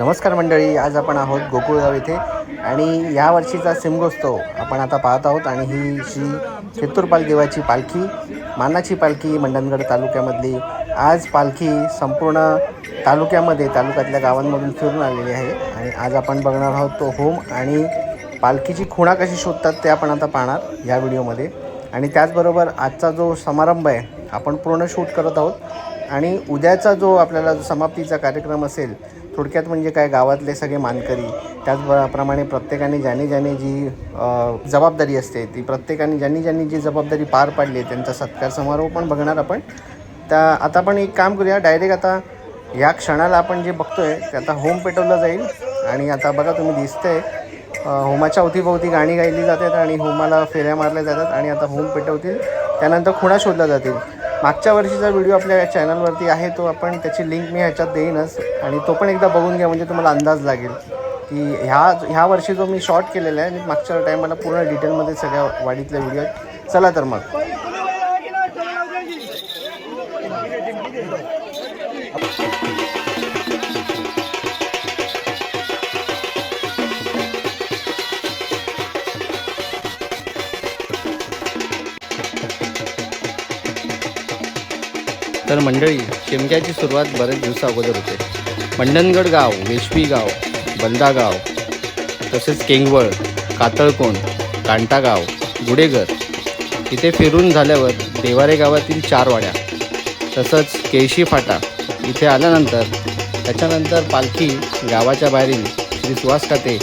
नमस्कार मंडळी आज आपण आहोत गोकुळगाव येथे आणि या वर्षीचा सिमगोत्सव आपण आता पाहत आहोत. आणि ही श्री चित्तूरपाल देवाची पालखी मानाची पालखी मंडणगड तालुक्यामधली. आज पालखी संपूर्ण तालुक्यामध्ये तालुक्यातल्या गावांमधून फिरून आलेली आहे. आणि आज आपण बघणार आहोत तो होम आणि पालखीची खुणा कशी शोधतात ते आपण आता पाहणार या व्हिडिओमध्ये. आणि त्याचबरोबर आजचा जो समारंभ आहे आपण पूर्ण शूट करत आहोत. आणि उद्याचा जो आपल्याला जो समाप्तीचा कार्यक्रम असेल थोडक्यात म्हणजे काय गावातले सगळे मानकरी त्याचप्रमाणे प्रत्येकाने ज्याने ज्याने जी जबाबदारी असते ती प्रत्येकाने ज्यांनी ज्यांनी जी जबाबदारी पार पाडली आहे त्यांचा सत्कार समारोह पण बघणार आपण. त्या आता आपण एक काम करूया डायरेक्ट आता या क्षणाला आपण जे बघतो आहे ते आता होम पेटवलं जाईल. आणि आता बघा तुम्ही दिसतंय होमाच्या अवतीभोवती गाणी गायली जातात आणि होमाला फेऱ्या मारल्या जातात आणि आता होम पेटवतील. त्यानंतर खुणा शोधल्या जातील. मागच्या वर्षीचा व्हिडिओ आपल्या चॅनलवरती आहे तो आपण त्याची लिंक मी ह्याच्यात देईनच. आणि तो पण एकदा बघून घ्या म्हणजे तुम्हाला अंदाज लागेल. की ह्या ह्या वर्षी जो मी शॉर्ट केलेला आहे आणि मागच्या टायमाला पूर्ण डिटेलमध्ये सगळ्या वाडीतल्या व्हिडिओ चला तर मग. तर मंडळी शिमग्याची सुरुवात बरेच दिवसा अगोदर होते. मंडणगड गाव वेशवी गाव बंदा गाव तसेच केंगवळ कातळकोण कांटागाव गुडेघर. इथे फिरून झाल्यावर देवारे गावातील चार वाड्या तसंच केळशी फाटा इथे आल्यानंतर त्याच्यानंतर पालखी गावाच्या बाहेरील श्री सुहास खाते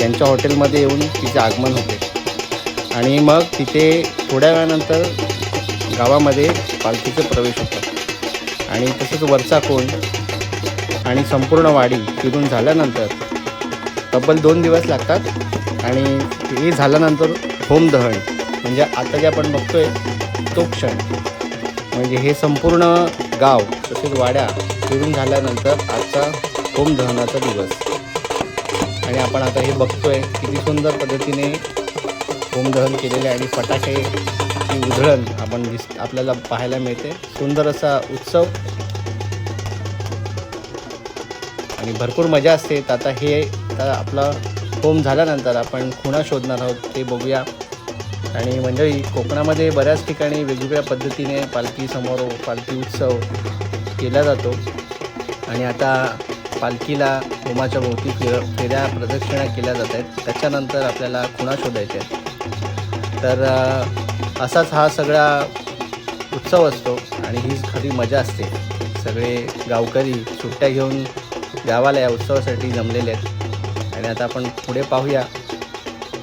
यांच्या हॉटेलमध्ये येऊन तिचे आगमन होते. आणि मग तिथे थोड्या वेळानंतर गावामध्ये पालखीचे प्रवेश होतात आणि तसंच वरचा कोण आणि संपूर्ण वाडी फिरून झाल्यानंतर तब्बल दोन दिवस लागतात आणि हे झाल्यानंतर होम दहन म्हणजे आता जे आपण बघतोय तो क्षण. म्हणजे हे संपूर्ण गाव तसेच वाड्या फिरून झाल्यानंतर आजचा होम दहनाचा दिवस. आणि आपण आता हे बघतोय किती सुंदर पद्धतीने होमदहन केलेले आणि फटाके ची उधळण आपण दिस आपल्याला पाहायला मिळते. सुंदर असा उत्सव. आणि भरपूर मजा असते. तर आता हे आता आपला होम झाल्यानंतर आपण खुणा शोधणार आहोत. ते बघूया. आणि मंडळी कोकणामध्ये बऱ्याच ठिकाणी वेगवेगळ्या पद्धतीने पालखी समारोह पालखी उत्सव केला जातो. आणि आता पालखीला होमाच्या भोवती फिर फेऱ्या प्रदक्षिणा केल्या जात आहेत. त्याच्यानंतर आपल्याला खुणा शोधायच्या आहेत. तर असाच हा सगळा उत्सव असतो आणि हीच खरी मजा असते. सगळे गावकरी सुट्ट्या घेऊन गावाला या उत्सवासाठी जमलेले आहेत. आणि आता आपण पुढे पाहूया.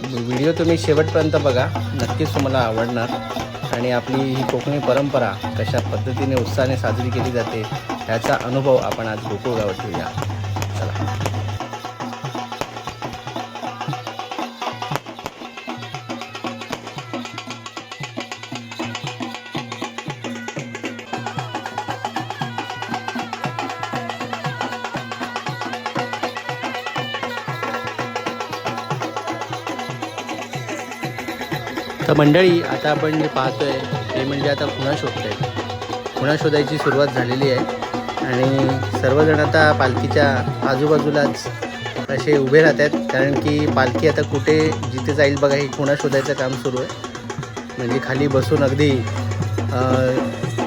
व्हिडिओ तुम्ही शेवटपर्यंत बघा. नक्कीच तुम्हाला आवडणार. आणि आपली ही कोकणी परंपरा कशा पद्धतीने उत्साहाने साजरी केली जाते याचा अनुभव आपण आज गोकुळ गावात घेऊया. चला. तर मंडळी आता आपण जे पाहतोय ते म्हणजे आता खुणा आहे खुणा शोधायची सुरुवात झालेली आहे. आणि सर्वजण आता पालखीच्या आजूबाजूलाच असे उभे राहत आहेत कारण की पालखी आता कुठे जिथे जाईल बघा हे खुणा शोधायचं काम सुरू आहे. म्हणजे खाली बसून अगदी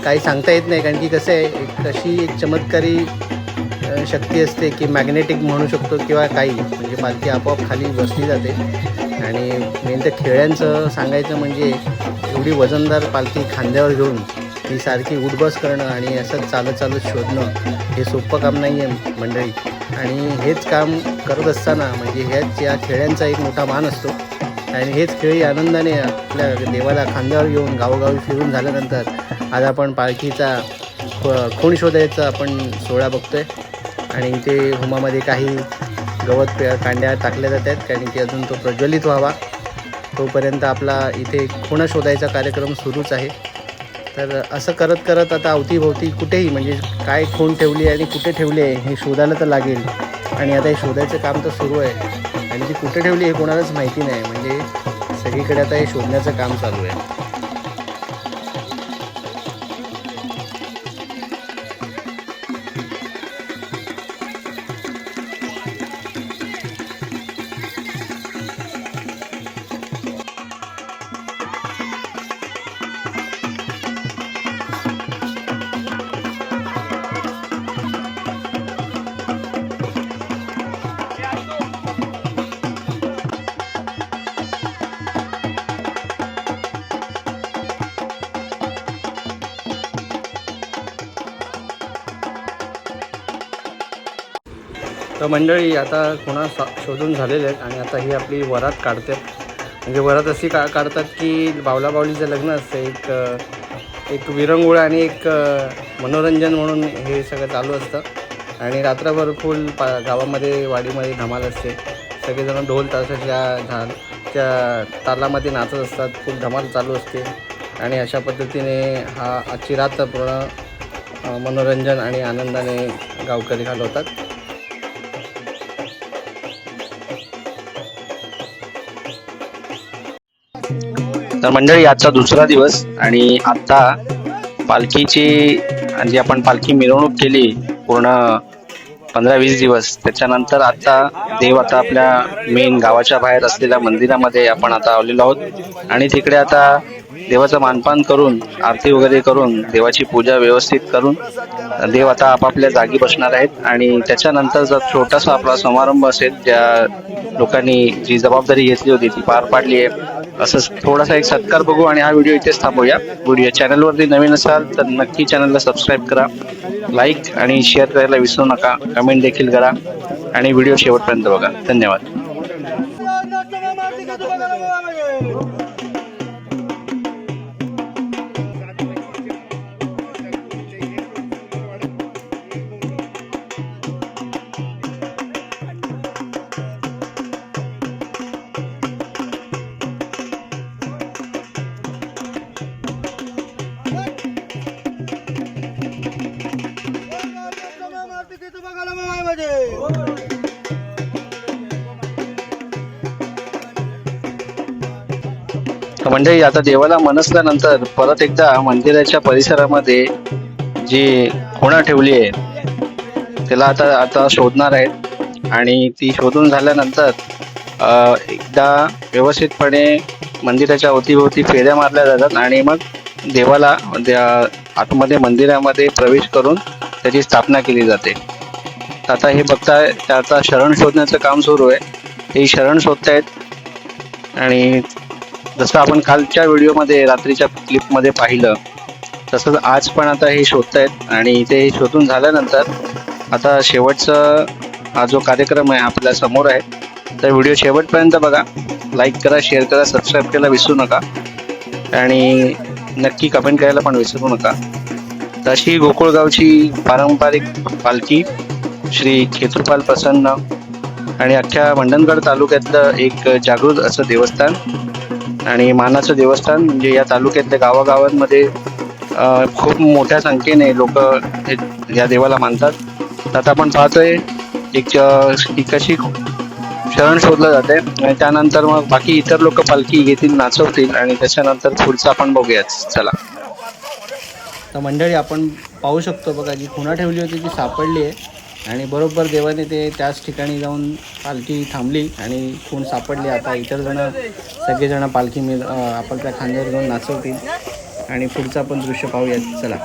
काही सांगता येत नाही. कारण की कसं आहे एक अशी एक चमत्कारी शक्ती असते की मॅग्नेटिक म्हणू शकतो किंवा काही. म्हणजे पालखी आपोआप खाली बसली जाते. आणि मेन तर खेळ्यांचं सांगायचं म्हणजे एवढी वजनदार पालखी खांद्यावर घेऊन ही सारखी उठबस करणं आणि असंच चालत चालत शोधणं हे सोपं काम नाही आहे मंडळी. आणि हेच काम करत असताना म्हणजे ह्याच या खेळ्यांचा एक मोठा मान असतो. आणि हेच खेळी आनंदाने आपल्या देवाला खांद्यावर घेऊन गावोगावी फिरून झाल्यानंतर आज आपण पालखीचा खूण शोधायचा आपण सोहळा बघतोय. आणि इथे होमामध्ये काही गवत पे कांड्या टाकल्या जात आहेत कारण की अजून तो प्रज्वलित व्हावा. तोपर्यंत आपला इथे खुणा शोधायचा कार्यक्रम सुरूच आहे. तर असं करत करत आता अवतीभोवती कुठेही म्हणजे काय खूण ठेवली आहे आणि कुठे ठेवली आहे हे शोधायला तर लागेल. आणि आता हे शोधायचं काम तर सुरू आहे. आणि ती कुठे ठेवली हे कोणालाच माहिती नाही. म्हणजे सगळीकडे आता हे शोधण्याचं काम चालू आहे. तर मंडळी आता कोणा सा शोधून झालेले आहेत आणि आता ही आपली वरात काढते. म्हणजे वरात अशी का काढतात की बावला बावलीचं लग्न असतं. एक एक विरंगुळा आणि एक मनोरंजन म्हणून हे सगळं चालू असतं. आणि रात्रभर फुल पा गावामध्ये वाडीमध्ये धमाल असते. सगळेजण ढोल ताशाच्या झालच्या तालामध्ये नाचत असतात. खूप धमाल चालू असते. आणि अशा पद्धतीने हा आजची रात्र पूर्ण मनोरंजन आणि आनंदाने गावकरी घालवतात. तर मंडळी आजचा दुसरा दिवस आणि आता पालखीची जी आपण पालखी मिरवणूक केली पूर्ण पंधरा वीस दिवस त्याच्यानंतर आता देव आता आपल्या मेन गावाच्या बाहेर असलेल्या मंदिरामध्ये आपण आता आलेलो आहोत. आणि तिकडे आता देवाचं मानपान करून आरती वगैरे करून देवाची पूजा व्यवस्थित करून देव आता आपापल्या जागी बसणार आहेत. आणि त्याच्यानंतर जर छोटासा आपला समारंभ असेल ज्या लोकांनी जी जबाबदारी घेतली होती ती पार पाडली आहे. असं थोडासा एक सत्कार बघू आणि हा व्हिडिओ इथेच थांबूया. व्हिडिओ चॅनलवरती नवीन असाल तर नक्की चॅनलला सबस्क्राईब करा लाईक आणि शेअर करायला विसरू नका. कमेंट देखील करा आणि व्हिडिओ शेवटपर्यंत बघा. धन्यवाद. मंडळी आता देवाला मनसल्यानंतर परत एकदा मंदिराच्या परिसरामध्ये जी खुणा ठेवली आहे त्याला आता आता शोधणार आहेत. आणि ती शोधून झाल्यानंतर एकदा व्यवस्थितपणे मंदिराच्या अवतीभोवती फेऱ्या मारल्या जातात आणि मग देवाला त्या आतमध्ये मंदिरामध्ये प्रवेश करून त्याची स्थापना केली जाते. आता हे बघताय त्याचा शरण शोधण्याचं काम सुरू आहे. हे शरण शोधतायत आणि जसं आपण कालच्या व्हिडिओमध्ये रात्रीच्या क्लिपमध्ये पाहिलं तसंच आज पण आता हे शोधतायत आणि ते शोधून झाल्यानंतर आता शेवटचा हा जो कार्यक्रम आहे आपल्यासमोर आहे तर व्हिडिओ शेवटपर्यंत बघा. लाईक करा शेअर करा सबस्क्राईब करायला विसरू नका. आणि नक्की कमेंट करायला पण विसरू नका. तशी गोकुळगावची पारंपरिक पालखी श्री खेतुपाल प्रसन्न आणि अख्ख्या मंडणगड तालुक्यातलं एक जागृत असं देवस्थान आणि मानाचं देवस्थान म्हणजे या तालुक्यातल्या गावागावांमध्ये खूप मोठ्या संख्येने लोक या देवाला मानतात. आता आपण पाहतोय एक अ, ही कशी शरण शोधलं जाते. आणि त्यानंतर मग बाकी इतर लोक पालखी घेतील नाचवतील आणि त्याच्यानंतर पुढचं आपण बघूयाच चला. तर मंडळी आपण पाहू शकतो बघा जी खुणा ठेवली होती ती सापडली आहे. आणि बरोबर देवाने ते त्याच ठिकाणी जाऊन पालखी थांबली आणि खूण सापडली. आता इतर जण सगळेजण पालखी मिळ आपण त्या खांद्यावर घेऊन नाचवतील. आणि पुढचं आपण दृश्य पाहूयात. चला.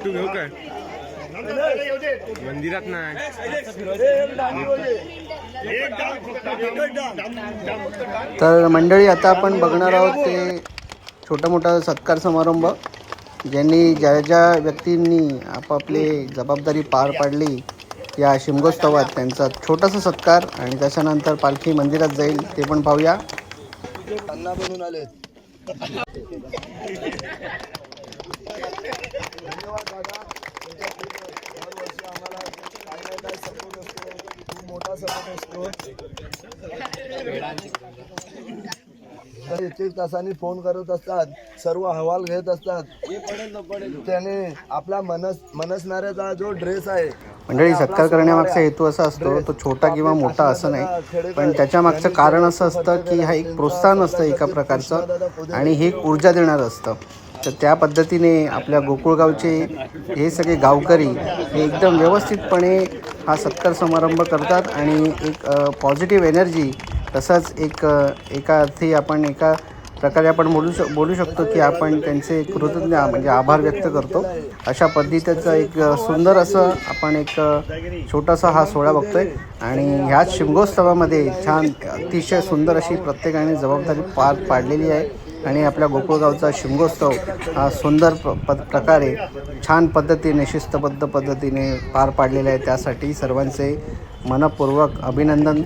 गट्टू घेऊ काय? मंदिरात नाही तर मंडळी आता आपण बघणार आहोत ते छोटा मोठा सत्कार समारंभ ज्यांनी ज्या ज्या व्यक्तींनी आपापली जबाबदारी पार पाडली या शिमगोत्सवात त्यांचा छोटासा सत्कार आणि त्याच्यानंतर पालखी मंदिरात जाईल ते पण पाहूया. आले धन्यवाद दादा. तुमच्या खूप दरवर्षी आम्हाला काही नाही काही सपोर्ट असतो. खूप मोठा सपोर्ट असतो. तर एक एक तासांनी फोन करत असतात. सर्व अहवाल घेत असतात. त्याने आपला मनस मनसणाऱ्याचा जो ड्रेस आहे मंडळी सत्कार करण्यामागचा हेतू असा असतो तो छोटा किंवा मोठा असं नाही. पण त्याच्या मागचं कारण असं असतं की हा एक प्रोत्साहन असतं एका प्रकारचं. आणि हे एक ऊर्जा देणारं असतं. तर त्या पद्धतीने आपल्या गोकुळगावचे हे सगळे गावकरी हे एकदम व्यवस्थितपणे हा सत्कार समारंभ करतात आणि एक पॉझिटिव्ह एनर्जी तसंच एक एका अर्थी आपण एका प्रकारे आपण बोलू शक बोलू शकतो की आपण त्यांचे कृतज्ञ म्हणजे आभार व्यक्त करतो. अशा पद्धतीचं एक सुंदर असं आपण एक छोटासा हा सोहळा बघतोय आणि ह्याच शिमगोत्सवामध्ये छान अतिशय सुंदर अशी प्रत्येकाने जबाबदारी पार पाडलेली आहे. आणि आपल्या गोकुळगावचा शिमगोत्सव हा सुंदर प प प्रकारे छान पद्धतीने शिस्तबद्ध पद्धतीने पार पाडलेला आहे. त्यासाठी सर्वांचे मनपूर्वक अभिनंदन.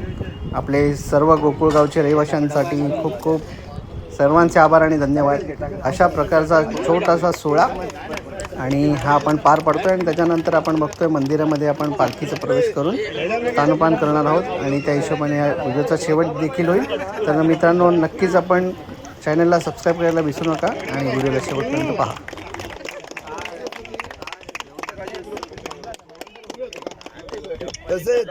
आपले सर्व गोकुळगावचे रहिवाशांसाठी खूप खूप सर्वांचे आभार आणि धन्यवाद. अशा प्रकारचा छोटासा सोहळा आणि हा आपण पार पडतो आहे आणि त्याच्यानंतर आपण बघतोय मंदिरामध्ये आपण पालखीचा प्रवेश करून स्थानपान करणार आहोत आणि त्या हिशोबाने या व्हिडिओचा शेवट देखील होईल. तर मित्रांनो नक्कीच आपण चॅनलला सबस्क्राईब करायला विसरू नका आणि व्हिडिओला शेवटपर्यंत पहा. तसेच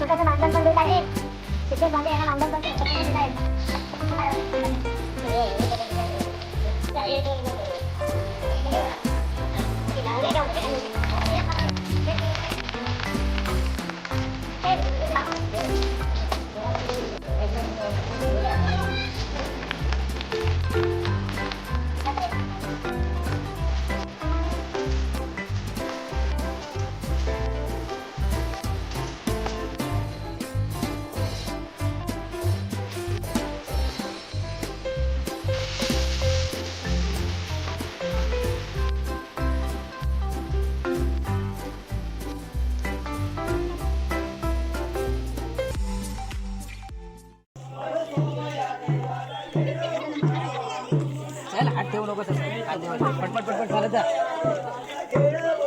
छोटासा मांडण पण देत आहे तिथे मध्ये यांना मांडण पण देत ठेवू नको पटपट पटपट चालत जा